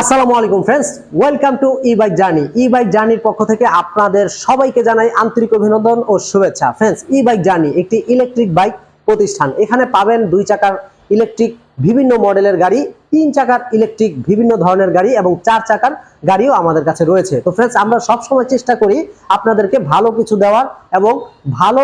আসসালামু আলাইকুম friends welcome to E bike journey E bike জার্নির পক্ষ থেকে আপনাদের সবাইকে জানাই আন্তরিক অভিনন্দন ও শুভেচ্ছা। ফ্রেন্ডস ই বাইক জার্নি একটি ইলেকট্রিক বাইক প্রতিষ্ঠান। এখানে পাবেন দুই চাকার ইলেকট্রিক বিভিন্ন মডেলের গাড়ি, তিন চাকার ইলেকট্রিক বিভিন্ন ধরনের গাড়ি এবং চার চাকার গাড়িও আমাদের কাছে রয়েছে। তো ফ্রেন্ডস আমরা সবসময় চেষ্টা করি আপনাদেরকে ভালো কিছু দেওয়ার এবং ভালো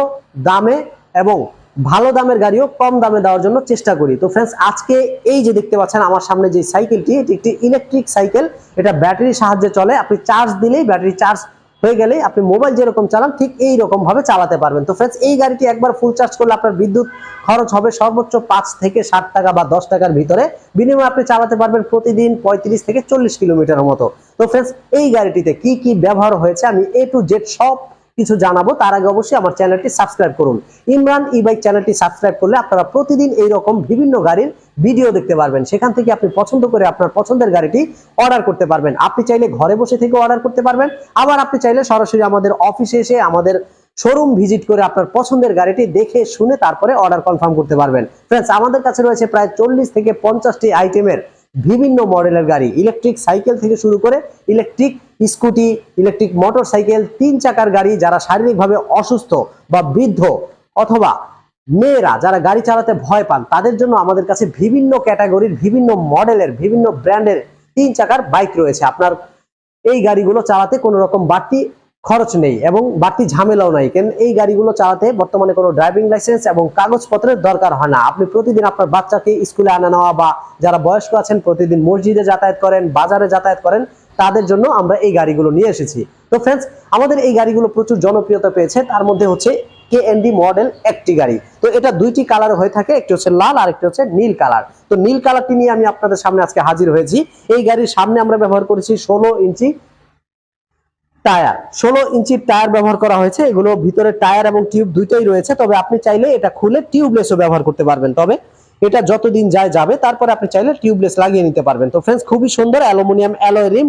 দামে এবং ভালো দামের গাড়িও কম দামে দেওয়ার জন্য চেষ্টা করি। তো ফ্রেন্ডস আজকে এই যে দেখতে পাচ্ছেন, আমার সামনে যে সাইকেলটি, এটি একটি ইলেকট্রিক সাইকেল। এটা ব্যাটারির সাহায্যে চলে। আপনি চার্জ দিলেই ব্যাটারি চার্জ হয়ে গেলেই আপনি মোবাইল যেরকম চালান, ঠিক এই রকম ভাবে চালাতে পারবেন। তো ফ্রেন্ডস এই গাড়িটি একবার ফুল চার্জ করলে আপনার বিদ্যুৎ খরচ হবে সর্বোচ্চ পাঁচ থেকে ষাট টাকা বা দশ টাকার ভিতরে। বিনিময়ে আপনি চালাতে পারবেন প্রতিদিন পঁয়ত্রিশ থেকে চল্লিশ কিলোমিটারের মতো। তো ফ্রেন্ডস এই গাড়িটিতে কি কি ব্যবহার হয়েছে, আমি এ টু জেড সব কিছু জানাব, তার আগে অবশ্যই আমার চ্যানেলটি সাবস্ক্রাইব করুন। ইমরান ই বাইক চ্যানেলটি সাবস্ক্রাইব করলে আপনারা প্রতিদিন এইরকম বিভিন্ন গাড়ির ভিডিও দেখতে পারবেন। সেখান থেকে আপনি পছন্দ করে আপনার পছন্দের গাড়িটি অর্ডার করতে পারবেন। আপনি চাইলে ঘরে বসে থেকে অর্ডার করতে পারবেন। আবার আপনি চাইলে সরাসরি আমাদের অফিসে এসে আমাদের শোরুম ভিজিট করে আপনার পছন্দের গাড়িটি দেখে শুনে তারপরে অর্ডার কনফার্ম করতে পারবেন। ফ্রেন্ডস আমাদের কাছে রয়েছে প্রায় চল্লিশ থেকে পঞ্চাশটি আইটেমের বিভিন্ন মডেলের গাড়ি। ইলেকট্রিক সাইকেল থেকে শুরু করে electric scooty, electric motorcycle তিন চাকার গাড়ি যারা শারীরিকভাবে অসুস্থ বা বৃদ্ধ অথবা মেয়েরা যারা গাড়ি চালাতে ভয় পান, তাদের জন্য আমাদের কাছে বিভিন্ন ক্যাটাগরির, বিভিন্ন মডেলের, বিভিন্ন ব্র্যান্ডের তিন চাকার বাইক রয়েছে। আপনার এই গাড়িগুলো চালাতে কোনো রকম বাড়তি খরচ নেই এবং বাড়তি ঝামেলাও নাই। কেন এই গাড়িগুলো চালাতে বর্তমানে কোনো ড্রাইভিং লাইসেন্স এবং কাগজপত্রের দরকার হয় না। আপনি প্রতিদিন আপনার বাচ্চাকে স্কুলে আনা নেওয়া বা যারা বয়স্ক আছেন প্রতিদিন মসজিদে যাতায়াত করেন, বাজারে যাতায়াত করেন, তাদের জন্য আমরা এই গাড়িগুলো নিয়ে এসেছি। তো ফ্রেন্ডস আমাদের এই গাড়িগুলো প্রচুর জনপ্রিয়তা পেয়েছে। তার মধ্যে হচ্ছে কে এনডি মডেল একটি গাড়ি। তো এটা দুইটি কালার হয়ে থাকে। একটি হচ্ছে লাল আর একটি হচ্ছে নীল কালার তো নীল কালারটি নিয়ে আমি আপনাদের সামনে আজকে হাজির হয়েছি। এই গাড়ির সামনে আমরা ব্যবহার করেছি ষোলো ইঞ্চি টায়ার। ষোলো ইঞ্চির টায়ার ব্যবহার করা হয়েছে। এগুলো ভিতরে টায়ার এবং টিউব দুইটাই রয়েছে। তবে আপনি চাইলে এটা খুলে টিউবলেসও ব্যবহার করতে পারবেন। তবে এটা যতদিন যায় যাবে, তারপরে আপনি চাইলে টিউবলেস লাগিয়ে নিতে পারবেন। তো ফ্রেন্ডস খুবই সুন্দর অ্যালুমিনিয়াম অ্যালয় রিম,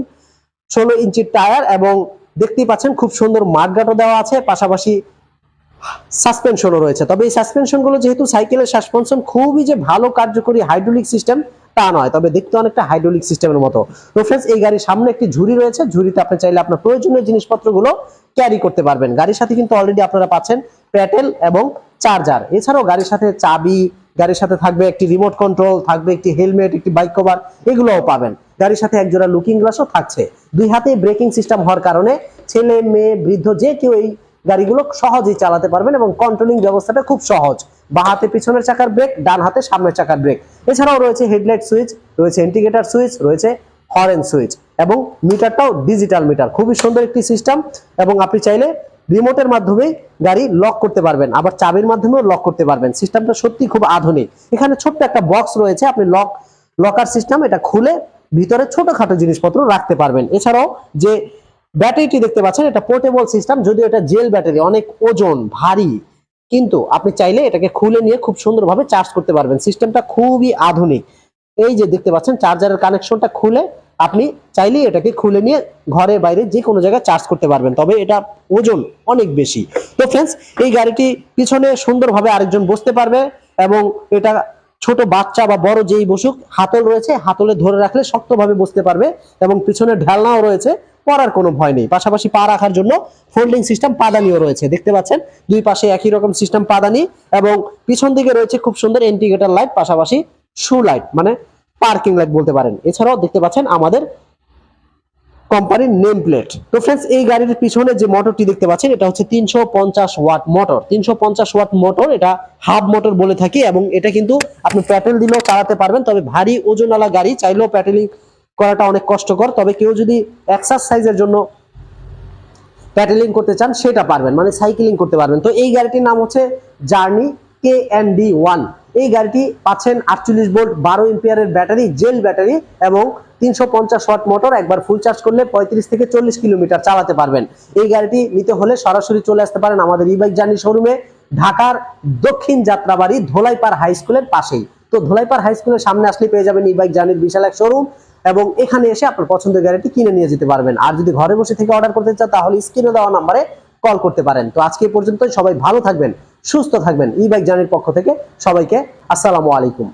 ষোলো ইঞ্চির টায়ার এবং দেখতেই পাচ্ছেন খুব সুন্দর মাঠগাটও দেওয়া আছে। পাশাপাশি সাসপেনশনও রয়েছে। তবে এই সাসপেনশনগুলো যেহেতু সাইকেলের সাসপেনশন খুবই যে ভালো কার্যকরী হাইড্রোলিক সিস্টেম তা নয়, তবে দেখতে অনেকটা হাইড্রোলিক সিস্টেমের মতো। তো ফ্রেন্ডস এই গাড়ির সামনে একটি ঝুড়ি রয়েছে। ঝুড়িতে আপনি চাইলে আপনার প্রয়োজনীয় জিনিসপত্রগুলো ক্যারি করতে পারবেন। গাড়ির সাথে কিন্তু অলরেডি আপনারা পাচ্ছেন প্যাটেল এবং চার্জার এছাড়াও গাড়ির সাথে চাবি, গাড়ির সাথে থাকবে একটি রিমোট কন্ট্রোল থাকবে একটি হেলমেট একটি বাইক কভার এগুলোও পাবেন। গাড়ির সাথে একজোড়া লুকিং গ্লাসও থাকছে। দুই হাতে ব্রেকিং সিস্টেম হওয়ার কারণে ছেলে, মেয়ে, বৃদ্ধ, যে কেউ এই গাড়িগুলো সহজেই চালাতে পারবেন এবং কন্ট্রোলিং ব্যবস্থাটা খুব সহজ। বা হাতে পিছনের চাকার ব্রেক ডান হাতে সামনের চাকার ব্রেক এছাড়াও রয়েছে হেডলাইট সুইচ রয়েছে ইন্ডিকেটার সুইচ রয়েছে হরেন সুইচ এবং মিটারটাও ডিজিটাল মিটার খুবই সুন্দর একটি সিস্টেম এবং আপনি চাইলে রিমোটের মাধ্যমেই গাড়ি লক করতে পারবেন, আবার চাবির মাধ্যমেও লক করতে পারবেন। সিস্টেমটা সত্যি খুব আধুনিক। এখানে ছোট্ট একটা বক্স রয়েছে, আপনি লক লকার সিস্টেম এটা খুলে ভিতরে ছোটখাটো জিনিসপত্র রাখতে পারবেন। এছাড়াও যে ব্যাটারিটি দেখতে পাচ্ছেন, এটা পোর্টেবল সিস্টেম যদিও এটা জেল ব্যাটারি অনেক ওজন, ভারী। কিন্তু আপনি চাইলে এটাকে খুলে নিয়ে খুব সুন্দরভাবে চার্জ করতে পারবেন। সিস্টেমটা খুবই আধুনিক। এই যে দেখতে পাচ্ছেন চার্জারের কানেকশনটা খুলে আপনি চাইলে এটাকে খুলে নিয়ে ঘরে বাইরে যে কোনো জায়গায় চার্জ করতে পারবেন। তবে এটা ওজন অনেক বেশি। তো ফ্রেন্ডস এই গাড়িটি পিছনে সুন্দরভাবে আরেকজন বসতে পারবে এবং এটা ছোট বাচ্চা বা বড় যেই বসুক, হাতল রয়েছে, হাতলে ধরে রাখলে শক্তভাবে বসতে পারবে এবং পিছনে ঢালনাও রয়েছে। পড়ার কোনো ভয় নেই। পাশাপাশি পা রাখার জন্য ফোল্ডিং সিস্টেম পাদানিও রয়েছে। দেখতে পাচ্ছেন? দুই পাশে একই রকম সিস্টেম পাদানি এবং পিছন দিকে রয়েছে খুব সুন্দর ইন্ডিকেটর লাইট পাশাপাশি শু লাইট মানে পার্কিং লাইট বলতে পারেন। এছাড়াও দেখতে পাচ্ছেন আমাদের কোম্পানির নেম প্লেট তো ফ্রেন্ডস এই গাড়ির পিছনে যে মোটরটি দেখতে পাচ্ছেন, এটা হচ্ছে তিনশো পঞ্চাশ ওয়াট মোটর তিনশো পঞ্চাশ ওয়াট মোটর এটা হাফ মোটর বলে থাকি এবং এটা কিন্তু আপনি প্যাটেল দিলেও চালাতে পারবেন, তবে ভারী ওজনওয়ালা গাড়ি, চাইলেও প্যাটেলিং করাটা অনেক কষ্টকর, তবে কেউ যদি এক্সারসাইজের জন্য প্যাটেলিং করতে চান, সেটা পারবেন মানে সাইকেলিং করতে পারবেন। তো এই গাড়িটির নাম হচ্ছে journey K N D one এই গাড়িটি পাচ্ছেন আটচল্লিশ ভোল্ট, বারো এম্পিয়ারের ব্যাটারি জেল ব্যাটারি এবং তিনশো পঞ্চাশ ওয়াট মোটর, একবার ফুল চার্জ করলে পঁয়ত্রিশ থেকে চল্লিশ কিলোমিটার চালাতে পারবেন। এই গাড়িটি নিতে হলে সরাসরি চলে আসতে পারেন আমাদের ই বাইক জার্নি শোরুমে ঢাকার দক্ষিণ যাত্রাবাড়ি ধোলাইপাড় হাই স্কুলের পাশেই। তো ধোলাইপাড় হাই স্কুলের সামনে আসলে পেয়ে যাবেন ই বাইক জার্নির বিশাল এক শোরুম এবং এখানে এসে আপনার পছন্দের গাড়িটি কিনে নিয়ে যেতে পারবেন। আর যদি ঘরে বসে থেকে অর্ডার করতে চান, তাহলে স্ক্রিনে দেওয়া নাম্বারে কল করতে পারেন। তো আজকে পর্যন্ত সবাই ভালো থাকবেন, সুস্থ থাকবেন। ই বাইক জার্নির পক্ষ থেকে সবাইকে আসসালামু আলাইকুম।